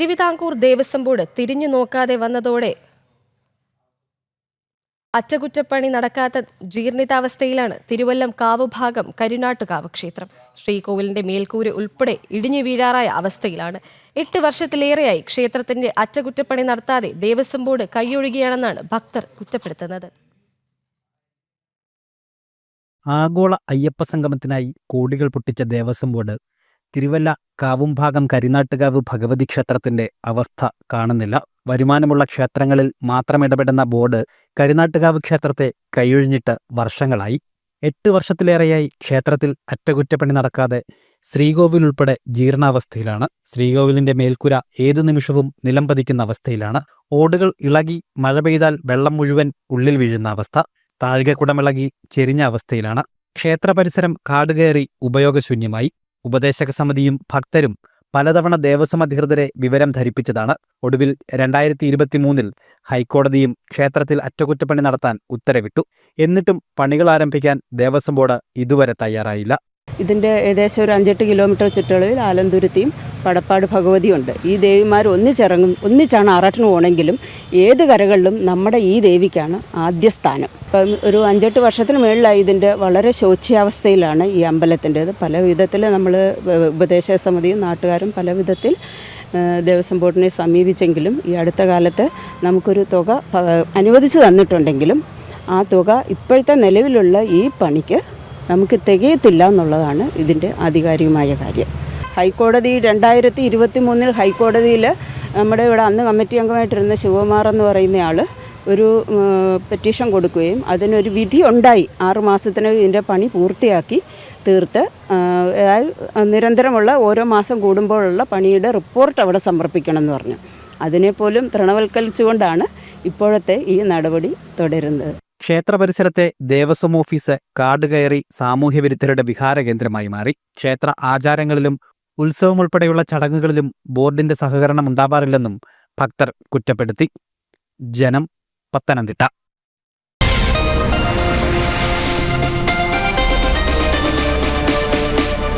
Thiruvithamkoor Devaswom board തിരിഞ്ഞു നോക്കാതെ വന്നതോടെ അറ്റകുറ്റപ്പണി നടക്കാത്ത ജീർണിതാവസ്ഥയിലാണ് തിരുവല്ലം കാവുഭാഗം കരുനാട്ടുകാവ് ക്ഷേത്രം. ശ്രീകോവിലിന്റെ മേൽക്കൂര് ഉൾപ്പെടെ ഇടിഞ്ഞു വീഴാറായ അവസ്ഥയിലാണ്. എട്ട് വർഷത്തിലേറെയായി ക്ഷേത്രത്തിന്റെ അറ്റകുറ്റപ്പണി നടത്താതെ ദേവസ്വം ബോർഡ് കൈയൊഴുകിയാണെന്നാണ് ഭക്തർ കുറ്റപ്പെടുത്തുന്നത്. ആഗോള അയ്യപ്പ സംഗമത്തിനായി കോടികൾ പൊട്ടിച്ച ദേവസ്വം ബോർഡ് തിരുവല്ല കാവുംഭാഗം കരിനാട്ടുകാവ് ഭഗവതി ക്ഷേത്രത്തിന്റെ അവസ്ഥ കാണുന്നില്ല. വരുമാനമുള്ള ക്ഷേത്രങ്ങളിൽ മാത്രം ഇടപെടുന്ന ബോർഡ് കരിനാട്ടുകാവ് ക്ഷേത്രത്തെ കൈയൊഴിഞ്ഞിട്ട് വർഷങ്ങളായി. എട്ട് വർഷത്തിലേറെയായി ക്ഷേത്രത്തിൽ അറ്റകുറ്റപ്പണി നടക്കാതെ ശ്രീകോവിൽ ഉൾപ്പെടെ ജീർണാവസ്ഥയിലാണ്. ശ്രീകോവിലിന്റെ മേൽക്കുര ഏതു നിമിഷവും നിലം പതിക്കുന്ന അവസ്ഥയിലാണ്. ഓടുകൾ ഇളകി മഴ പെയ്താൽ വെള്ളം മുഴുവൻ ഉള്ളിൽ വീഴുന്ന അവസ്ഥ. താഴികക്കുടമിളകി ചെരിഞ്ഞ അവസ്ഥയിലാണ്. ക്ഷേത്ര പരിസരം കാടുകയറി ഉപയോഗശൂന്യമായി. ഉപദേശക സമിതിയും ഭക്തരും പലതവണ ദേവസ്വം അധികൃതരെ വിവരം ധരിപ്പിച്ചതാണ്. ഒടുവിൽ രണ്ടായിരത്തി ഇരുപത്തിമൂന്നിൽ ഹൈക്കോടതിയും ക്ഷേത്രത്തിൽ അറ്റകുറ്റപ്പണി നടത്താൻ ഉത്തരവിട്ടു. എന്നിട്ടും പണികൾ ആരംഭിക്കാൻ ദേവസ്വം ബോർഡ് ഇതുവരെ തയ്യാറായില്ല. ഇതിന്റെ ഏകദേശം ഒരു അഞ്ചെട്ട് കിലോമീറ്റർ ചുറ്റളവിൽ ആലന്തുരുത്തിയും പടപ്പാട് ഭഗവതിയുണ്ട്. ഈ ദേവിമാർ ഒന്നിച്ചിറങ്ങും ഒന്നിച്ചാണ് ആറാട്ടിന് പോകണമെങ്കിലും ഏത് കരകളിലും നമ്മുടെ ഈ ദേവിക്കാണ് ആദ്യ സ്ഥാനം. ഇപ്പം ഒരു അഞ്ചെട്ട് വർഷത്തിന് മുകളിലായി ഇതിന്റെ വളരെ ശോച്യാവസ്ഥയിലാണ് ഈ അമ്പലത്തിന്റേത്. പല വിധത്തിൽ നമ്മൾ ഉപദേശക സമിതിയും നാട്ടുകാരും പല വിധത്തിൽ ദേവസ്വം ബോർഡിനെ സമീപിച്ചെങ്കിലും ഈ അടുത്ത കാലത്ത് നമുക്കൊരു തുക അനുവദിച്ച് തന്നിട്ടുണ്ടെങ്കിലും ആ തുക ഇപ്പോഴത്തെ നിലവിലുള്ള ഈ പണിക്ക് നമുക്ക് തികയത്തില്ല എന്നുള്ളതാണ് ഇതിന്റെ ആധികാരികമായ കാര്യം. ഹൈക്കോടതി രണ്ടായിരത്തി ഇരുപത്തി മൂന്നിൽ ഹൈക്കോടതിയിൽ നമ്മുടെ ഇവിടെ അന്ന് കമ്മിറ്റി അംഗമായിട്ടിരുന്ന ശിവകുമാർ എന്ന് പറയുന്നയാൾ ഒരു പെറ്റീഷൻ കൊടുക്കുകയും അതിനൊരു വിധി ഉണ്ടായി. ആറ് ഇതിന്റെ പണി പൂർത്തിയാക്കി തീർത്ത്. നിരന്തരമുള്ള ഓരോ മാസം കൂടുമ്പോഴുള്ള പണിയുടെ റിപ്പോർട്ട് അവിടെ സമർപ്പിക്കണം എന്ന് പറഞ്ഞു. അതിനെപ്പോലും തൃണവൽക്കരിച്ചുകൊണ്ടാണ് ഇപ്പോഴത്തെ ഈ നടപടി തുടരുന്നത്. ക്ഷേത്ര പരിസരത്തെ ദേവസ്വം ഓഫീസ് കാട് കയറി സാമൂഹ്യവിരുദ്ധരുടെ വിഹാര കേന്ദ്രമായി മാറി. ക്ഷേത്ര ആചാരങ്ങളിലും ഉത്സവം ഉൾപ്പെടെയുള്ള ചടങ്ങുകളിലും ബോർഡിന്റെ സഹകരണം ഉണ്ടാവാറില്ലെന്നും ഭക്തർ കുറ്റപ്പെടുത്തി. ജനം പത്തനംതിട്ട.